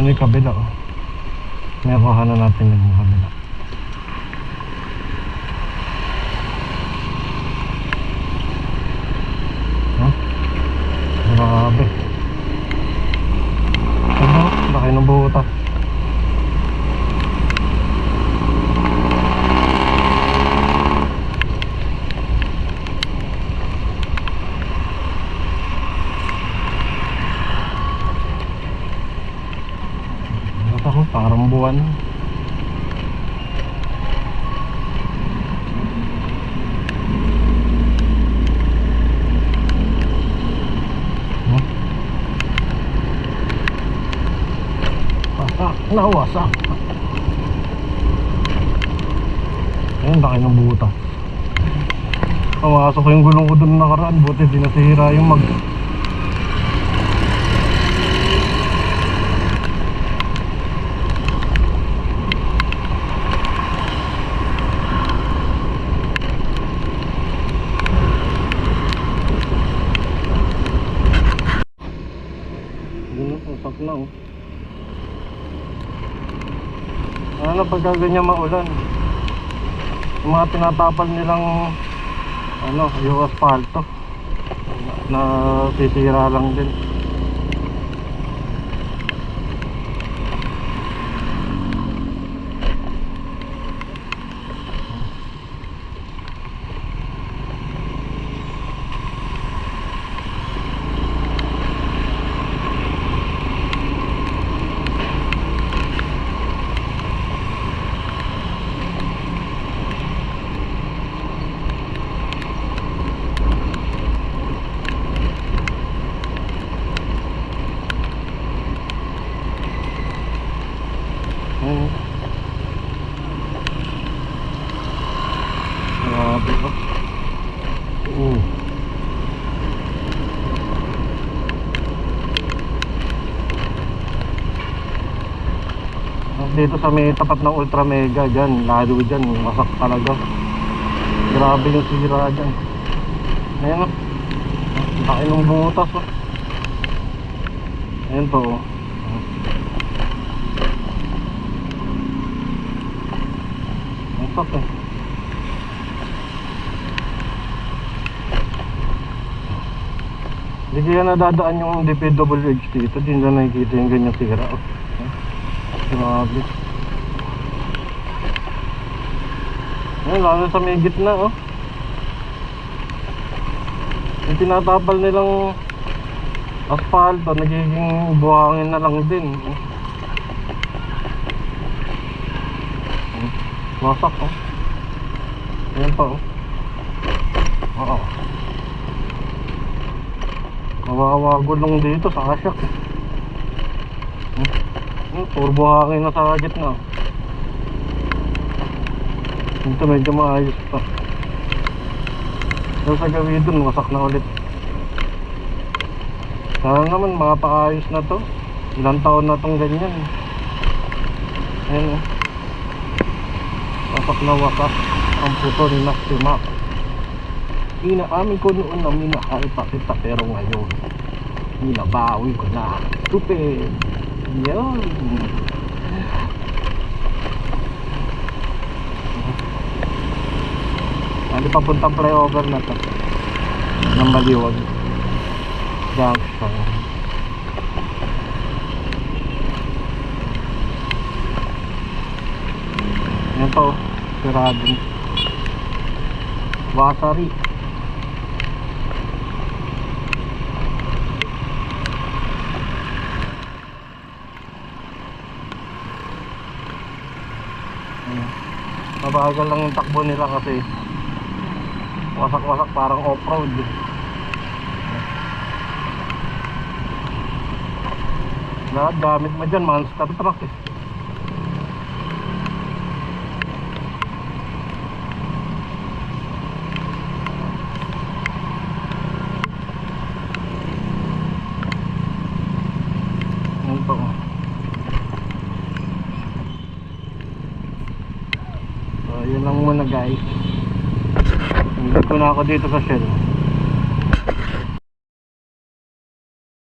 Paano yung kabila oh. May kuha na natin yung kabila. Huh? Grabe. Ano? Laki ng butas. Ano Parang buwan. Wasak na wasak. Ayun, laki ng butas. Pumasok yung gulong ko dun nakaraan. Buti di nasira yung mag... na oh. Ano pagka ganyan maulan? Yung mga tinatapal nilang ano, yung asfalto na sisira lang din. Ayun. Ko. Oo. Dito sa may tapat ng Ultra Mega dyan, lalo dyan, wasak talaga. Grabe yung sira dyan. Ayan o. Laki ng butas o. Ayan to o. Wasak eh. Hindi kaya nadadaan yung DPWH dito, di na nakikita yung ganyan sira. Grabe. Ayun, lalo sa may gitna, oh. Yung tinatapal nilang asfalto, nagiging buhangin na lang din. Wasak, oh. Ayan pa, oh. Oo. Kawawa gulong dito sa kasyak. Hmm. Hmm, turbo hangin na sa gitna. Ito medyo maayos pa. Pero sa gawin dun, wasak na ulit. Sana naman makapaayos na to. Ilang taon na tong ganyan. Ayan oh. Wasak na wasak. Ang puto ni Max si Max. Inaamin ko noon na minahal pa kita pero ngayon Minabawi ko na. Stupid Yun. Ano papuntang flyover na to? Ng Baliwag Junction Yan to Sirado Wasari Ayan. Mabagal lang yung takbo nila kasi wasak-wasak parang off-road. Lahat gamit mo dyan, monster truck eh. So, yun lang muna guys. Nandito na ako dito sa Shell.